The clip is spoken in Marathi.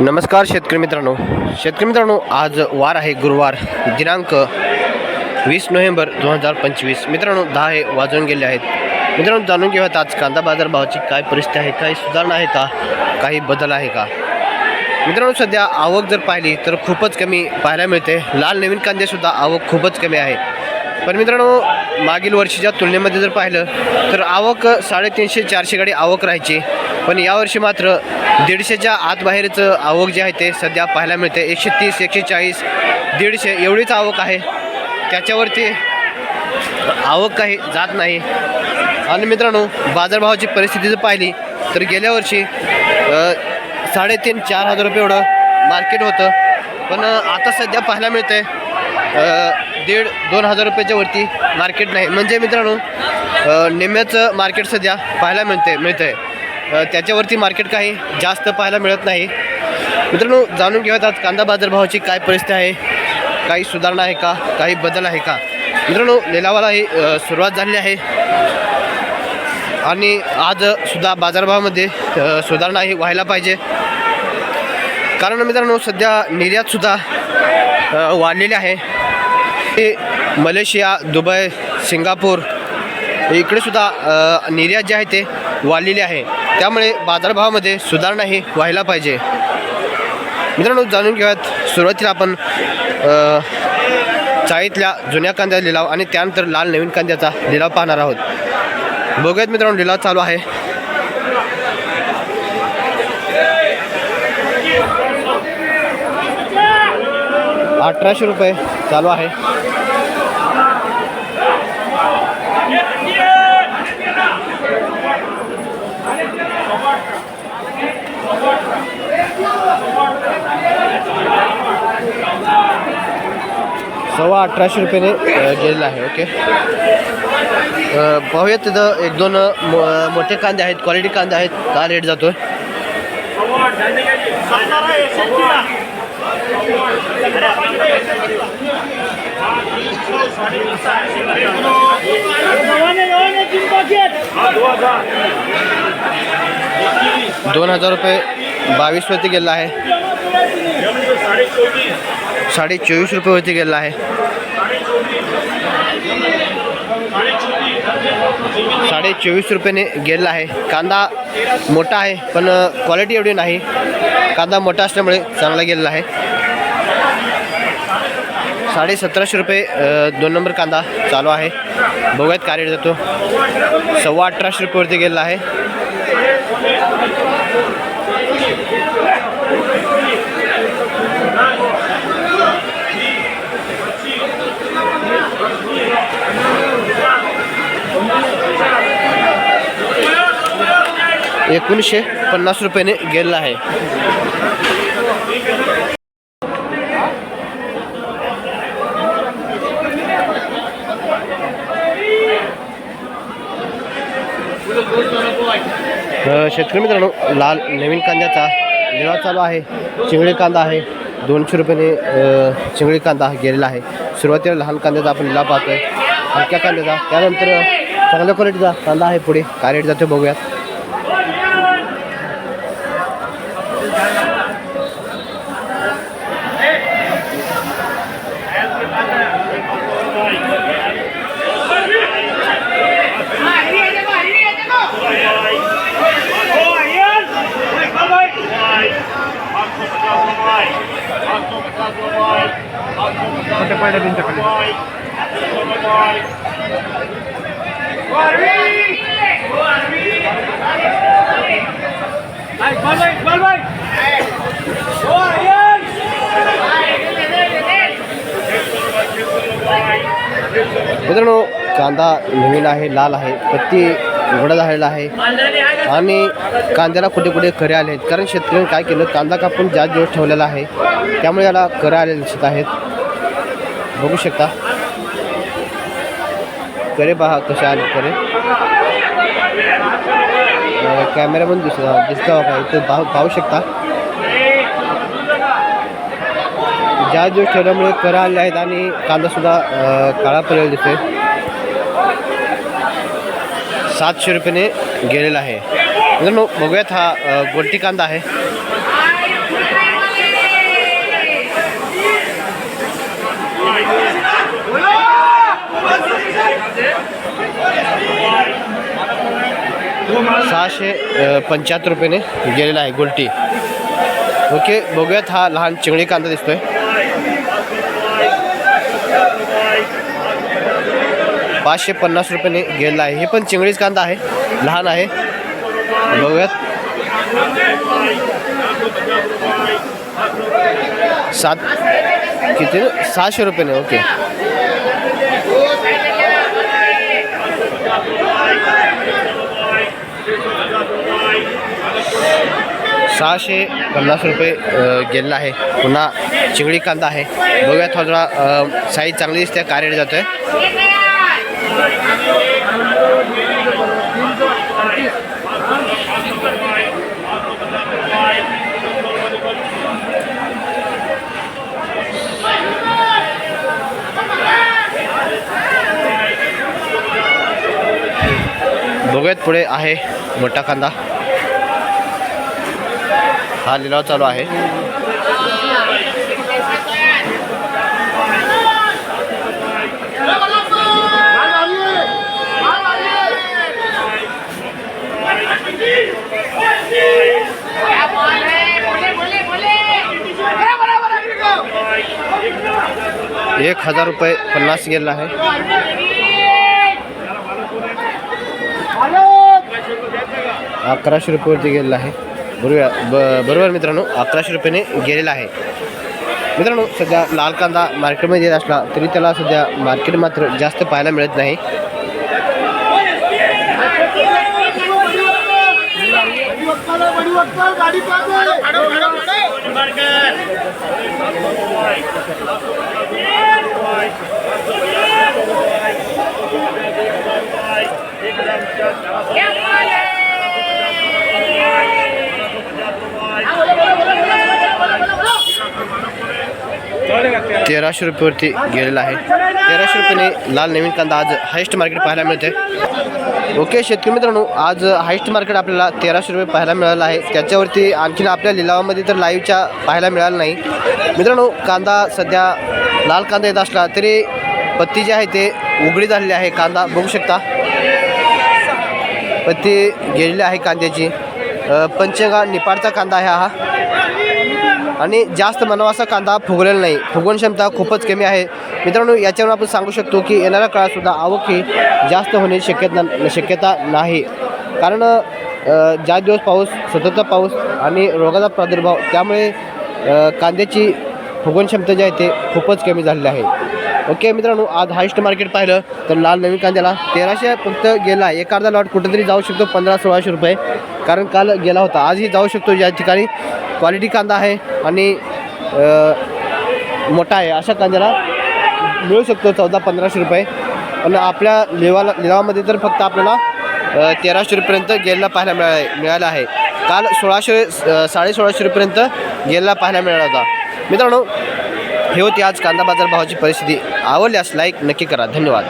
नमस्कार शेतकरी मित्रांनो. शेतकरी मित्रांनो आज वार आहे गुरुवार दिनांक वीस नोव्हेंबर दोन हजार पंचवीस. मित्रांनो दहा हे वाजून गेले आहेत. मित्रांनो जाणून घेऊयात आज कांदा बाजार भावाची काय परिस्थिती आहे काही सुधारणा आहे का काही बदल आहे का? मित्रांनो सध्या आवक जर पाहिली तर खूपच कमी पाहायला मिळते. लाल नवीन कांदेसुद्धा आवक खूपच कमी आहे. पण मित्रांनो मागील वर्षीच्या तुलनेमध्ये जर पाहिलं तर आवक साडेतीनशे चारशे गाडी आवक राहायची. पण यावर्षी मात्र दीडशेच्या आतबाहेरचं आवक जे आहे ते सध्या पाहायला मिळते एकशे तीस एकशे चाळीस दीडशे एवढीच आवक आहे. त्याच्यावरती आवक काही जात नाही. आणि मित्रांनो बाजारभावाची परिस्थिती जर पाहिली तर गेल्या वर्षी साडेतीन चार हजार रुपये एवढं मार्केट होतं. पण आता सध्या पाहायला मिळतं आहे दीड दोन हजार रुपयाच्या वरती मार्केट नाही. म्हणजे मित्रांनो निम्म्याचं मार्केट सध्या पाहायला मिळते मिळतं आहे त्याच्यावरती मार्केट काही जास्त पाहायला मिळत नाही. मित्रांनो जाणून घेऊयात आज कांदा बाजारभावाची काय परिस्थिती आहे? काही सुधारणा आहे का? काही बदल आहे का? मित्रांनो लिलावाला ही सुरुवात झालेली आहे. आणि आज सुद्धा बाजारभावामध्ये सुधारणा ही व्हायला पाहिजे. कारण मित्रांनो सध्या निर्यातसुद्धा वाढलेली आहे. ते मलेशिया दुबई सिंगापूर इकडे सुद्धा निर्यात जे आहे ते वाढलेली आहे. त्यामुळे बाजारभावामध्ये सुधारणा ही व्हायला पाहिजे. मित्रांनो जाणून घेऊयात सुरुवातीला आपण चाळीतल्या जुन्या कांद्याचा लिलाव आणि त्यानंतर लाल नवीन कांद्याचा लिलाव पाहणार आहोत. बघूयात मित्रांनो लिलाव चालू आहे. अठराशे रुपये चालू आहे. अठराशे रुपयाने अ, गेलेला आहे ओके अ, पाहूयात तिथं एक दोन मो मोठे कांदे आहेत क्वालिटी कांदे आहेत का रेट जातो दोन हजार रुपये बावीसवरती गेलेला आहे. साडे चोवीस रुपयेवरती गेलेला आहे. साडे चोवीस रुपयाने गेलेला आहे. कांदा मोठा आहे पण क्वालिटी एवढी नाही. कांदा मोठा असल्यामुळे चांगला गेलेला आहे. साडे सतराशे रुपये दोन नंबर कांदा चालू आहे. बघूयात काय रेट जातो सव्वा अठराशे रुपयेवरती गेलेला आहे. एकोणीसशे पन्नास रुपयाने गेलेला आहे. शेतकरी मित्रांनो लाल नवीन कांद्याचा लिलाव चालू आहे. चिंगळी कांदा आहे. दोनशे रुपयाने चिंगळी कांदा गेलेला आहे. सुरुवातीला लहान कांद्याचा आपण लिलाव पाहतोय. हलक्या कांद्याचा. त्यानंतर चांगल्या क्वालिटीचा कांदा आहे पुढे काय रेट जातो बघूयात मित्रांनो कांदा नवीन आहे लाल आहे पत्ती उघडा झालेला आहे. आणि कांद्याला कुठे कुठे खरे आले आहेत. कारण शेतकऱ्यांनी काय केलं कांदा कापून जास्त दिवस ठेवलेला आहे त्यामुळे याला करे आलेले दिसत आहेत. बघू शकता. करे पहा कसे आले करे. कॅमेरामन दिसत दिसता हो पाहिजे इथं पाहू पाहू शकता. ज्या दिवस ठेवल्यामुळे कर आले आहेत आणि कांदासुद्धा काळा पडलेला दिसतोय. सातशे रुपयाने गेलेला आहे. मित्रांनो बघूयात हा अ, गोलटी कांदा आहे. सहाशे पंच्याहत्तर रुपयाने गेलेला आहे गोलटी. ओके बघूयात हा लहान चिंगडी कांदा दिसतोय. पाचशे पन्नास रुपयाने गेलेला आहे. हे पण चिंगडीच कांदा आहे लहान आहे. बघूयात. सात किती? सहाशे रुपयाने ओके. सहाशे पन्नास रुपये गेलेला आहे. पुन्हा चिंगडी कांदा आहे बघूया थोडा साईज चांगली दिसते काय रेट आहे बघूयात पुढे आहे मोठा कांदा. हा लिलाव चालू आहे. एक हजार रुपये पन्नास गेलेला आहे. अकराशे रुपयेवरती गेलेला आहे. बरोबर ब बरोबर मित्रांनो अकराशे रुपयाने गेलेला आहे. मित्रांनो सध्या लाल कांदा मार्केटमध्ये येत असला तरी त्याला सध्या मार्केट मात्र जास्त पाहायला मिळत नाही. गाडी तेराशे रुपयेवरती गेलेला आहे. तेराशे रुपयाने लाल नवीन कांदा आज हायस्ट मार्केट पाहायला मिळते ओके शेतकरी मित्रांनो आज हायस्ट मार्केट आपल्याला तेराशे रुपये पाहायला मिळालं आहे. त्याच्यावरती आणखीन आपल्या लिलावामध्ये तर लाईव्हच्या पाहायला मिळाला नाही. मित्रांनो कांदा सध्या लाल कांदा येत असला तरी पत्ती जी आहे ते उघडी झालेली आहे. कांदा बघू शकता. पत्ती गेलेली आहे कांद्याची. पंचगा निपाडचा कांदा आहे हा. आणि जास्त मनवासा कांदा फुगलेला नाही. फुगवण क्षमता खूपच कमी आहे. मित्रांनो याच्यावर आपण सांगू शकतो की येणाऱ्या काळातसुद्धा आवक ही जास्त होण्याची शक्यता शक्यता नाही. कारण ज्या दिवस पाऊस सततचा पाऊस आणि रोगाचा प्रादुर्भाव त्यामुळे कांद्याची फुगवण क्षमता जी आहे ते खूपच कमी झालेली आहे. ओके मित्रांनो आज हायस्ट मार्केट पाहिलं तर लाल नवीन कांद्याला तेराशे फक्त गेला. एक अर्धा लॉट कुठेतरी जाऊ शकतो पंधरा सोळाशे रुपये. कारण काल गेला होता. आजही जाऊ शकतो ज्या ठिकाणी. क्वालिटी कांदा आहे आणि मोठा आहे. अशा कांद्याला मिळू शकतो चौदा पंधराशे रुपये. पण आपल्या लिवाला लिलावामध्ये तर फक्त आपल्याला तेराशे रुपयेपर्यंत गेलला पाहायला मिळाला मिळाला आहे. काल सोळाशे साडे साडेसोळाशे रुपयेपर्यंत गेलला पाहायला मिळाला होता. मित्रांनो हे होती आज कांदा बाजार भावाची परिस्थिती. आवडल्यास लाईक नक्की करा. धन्यवाद.